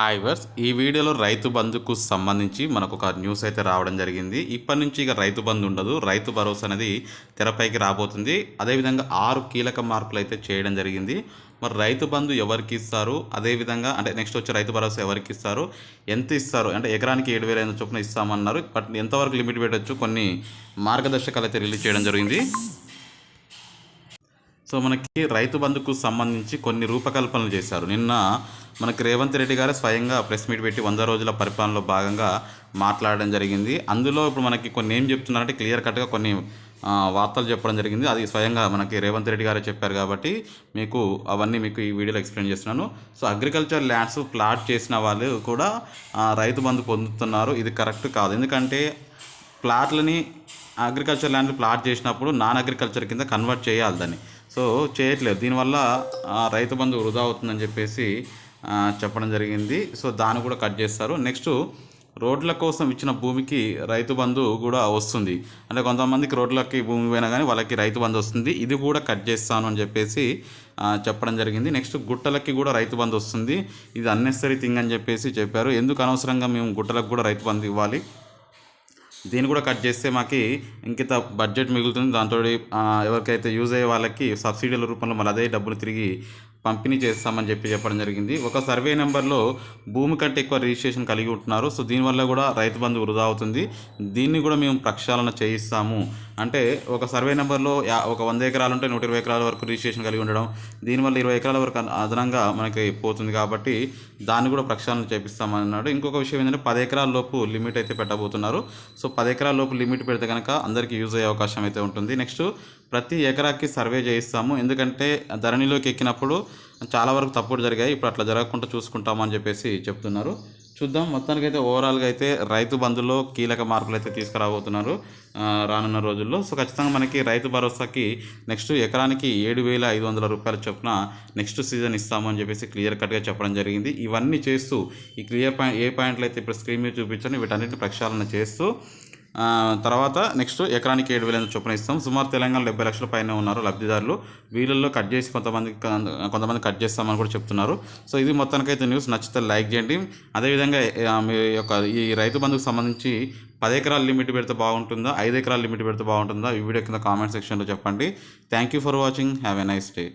Hi verse ఈ వీడియోలో రైతు బంధుకు సంబంధించి మనకు ఒక న్యూస్ అయితే రావడం జరిగింది. ఇప్పటి నుంచి ఇక రైతు బంధు ఉండదు. రైతు భరోసా అనేది తెరపైకి రాబోతుంది. అదేవిధంగా ఆరు కీలక మార్పులు అయితే చేయడం జరిగింది. మరి రైతు బంధు ఎవరికి ఇస్తారు? అదేవిధంగా అంటే నెక్స్ట్ వచ్చే రైతు భరోసా ఎవరికి ఇస్తారు? ఎంత ఇస్తారు? అంటే ఎకరానికి ఏడు వేల ఐదు చొప్పున ఇస్తామన్నారు. బట్ ఎంతవరకు లిమిట్ పెట్టచ్చు? కొన్ని మార్గదర్శకాలు అయితే రిలీజ్ చేయడం జరిగింది. సో మనకి రైతు బంధుకు సంబంధించి కొన్ని రూపకల్పనలు చేశారు. నిన్న మనకి రేవంత్ రెడ్డి గారు స్వయంగా ప్రెస్ మీట్ పెట్టి వంద రోజుల పరిపాలనలో భాగంగా మాట్లాడడం జరిగింది. అందులో ఇప్పుడు మనకి కొన్ని ఏం చెప్తున్నారంటే క్లియర్ కట్గా కొన్ని వార్తలు చెప్పడం జరిగింది. అది స్వయంగా మనకి రేవంత్ రెడ్డి గారే చెప్పారు కాబట్టి మీకు అవన్నీ మీకు ఈ వీడియోలో ఎక్స్ప్లెయిన్ చేస్తున్నాను. సో అగ్రికల్చర్ ల్యాండ్స్ ప్లాట్ చేసిన వాళ్ళు కూడా రైతు బంధు పొందుతున్నారు. ఇది కరెక్ట్ కాదు. ఎందుకంటే ప్లాట్లని అగ్రికల్చర్ ల్యాండ్ ప్లాట్ చేసినప్పుడు నాన్ అగ్రికల్చర్ కింద కన్వర్ట్ చేయాలి దాన్ని. సో చేయట్లేదు. దీనివల్ల రైతు బంధు వృధా అవుతుందని చెప్పేసి చెప్పడం జరిగింది. సో దాన్ని కూడా కట్ చేస్తారు. నెక్స్ట్ రోడ్ల కోసం ఇచ్చిన భూమికి రైతు బంధు కూడా వస్తుంది. అంటే కొంతమందికి రోడ్లకి భూమి పోయినా కానీ వాళ్ళకి రైతు బంధు వస్తుంది. ఇది కూడా కట్ చేస్తాను అని చెప్పేసి చెప్పడం జరిగింది. నెక్స్ట్ గుట్టలకి కూడా రైతు బంధు వస్తుంది. ఇది అన్నెసరీ థింగ్ అని చెప్పేసి చెప్పారు. ఎందుకు అనవసరంగా మేము గుట్టలకు కూడా రైతు బంధు ఇవ్వాలి? దీన్ని కూడా కట్ చేస్తే మాకు ఇంకిత బడ్జెట్ మిగులుతుంది. దాంతో ఎవరికైతే యూజ్ అయ్యే వాళ్ళకి సబ్సిడీల రూపంలో మళ్ళీ అదే డబ్బులు తిరిగి పంపిణీ చేస్తామని చెప్పి చెప్పడం జరిగింది. ఒక సర్వే నెంబర్లో భూమి కంటే ఎక్కువ రిజిస్ట్రేషన్ కలిగి ఉంటున్నారు. సో దీనివల్ల కూడా రైతు బంధు వృధా అవుతుంది. దీన్ని కూడా మేము ప్రక్షాళన చేయిస్తాము. అంటే ఒక సర్వే నెంబర్లో యా ఒక వంద ఎకరాలు ఉంటే నూట ఇరవై ఎకరాల వరకు రిజిస్ట్రేషన్ కలిగి ఉండడం. దీనివల్ల ఇరవై ఎకరాల వరకు అదనంగా మనకి పోతుంది కాబట్టి దాన్ని కూడా ప్రక్షాళన చేపిస్తామన్నాడు. ఇంకొక విషయం ఏంటంటే పది ఎకరాల లోపు లిమిట్ అయితే పెట్టబోతున్నారు. సో పది ఎకరాల లోపు లిమిట్ పెడితే కనుక అందరికీ యూజ్ అయ్యే అవకాశం అయితే ఉంటుంది. నెక్స్ట్ ప్రతి ఎకరాకి సర్వే చేయిస్తాము. ఎందుకంటే ధరణిలోకి ఎక్కినప్పుడు చాలా వరకు తప్పుడు జరిగాయి. ఇప్పుడు అట్లా జరగకుండా చూసుకుంటామని చెప్పేసి చెప్తున్నారు. చూద్దాం. మొత్తానికైతే ఓవరాల్గా అయితే రైతు బంధులో కీలక మార్పులు అయితే తీసుకురాబోతున్నారు రానున్న రోజుల్లో. సో ఖచ్చితంగా మనకి రైతు భరోసాకి నెక్స్ట్ ఎకరానికి ఏడు వేల ఐదు వందల రూపాయల చొప్పున నెక్స్ట్ సీజన్ ఇస్తామని చెప్పేసి క్లియర్ కట్గా చెప్పడం జరిగింది. ఇవన్నీ చేస్తూ ఈ క్లియర్ పాయింట్ ఏ పాయింట్లు అయితే ఇప్పుడు స్క్రీన్ మీద చూపించాను వీటన్నిటిని ప్రక్షాళన చేస్తూ తర్వాత నెక్స్ట్ ఎకరానికి ఏడు వేల చొప్పున ఇస్తాం. సుమారు తెలంగాణ డెబ్బై లక్షల పైన ఉన్నారు లబ్ధిదారులు. వీళ్ళల్లో కట్ చేసి కొంతమంది కొంతమంది కట్ చేస్తామని కూడా చెప్తున్నారు. సో ఇది మొత్తానికైతే న్యూస్. నచ్చితే లైక్ చేయండి. అదేవిధంగా మీ యొక్క ఈ రైతు బంధుకు సంబంధించి పది ఎకరాల లిమిట్ పెడితే బాగుంటుందా ఐదు ఎకరాల లిమిట్ పెడితే బాగుంటుందా? ఈ వీడియో కింద కామెంట్ సెక్షన్లో చెప్పండి. Thank you for watching have a nice day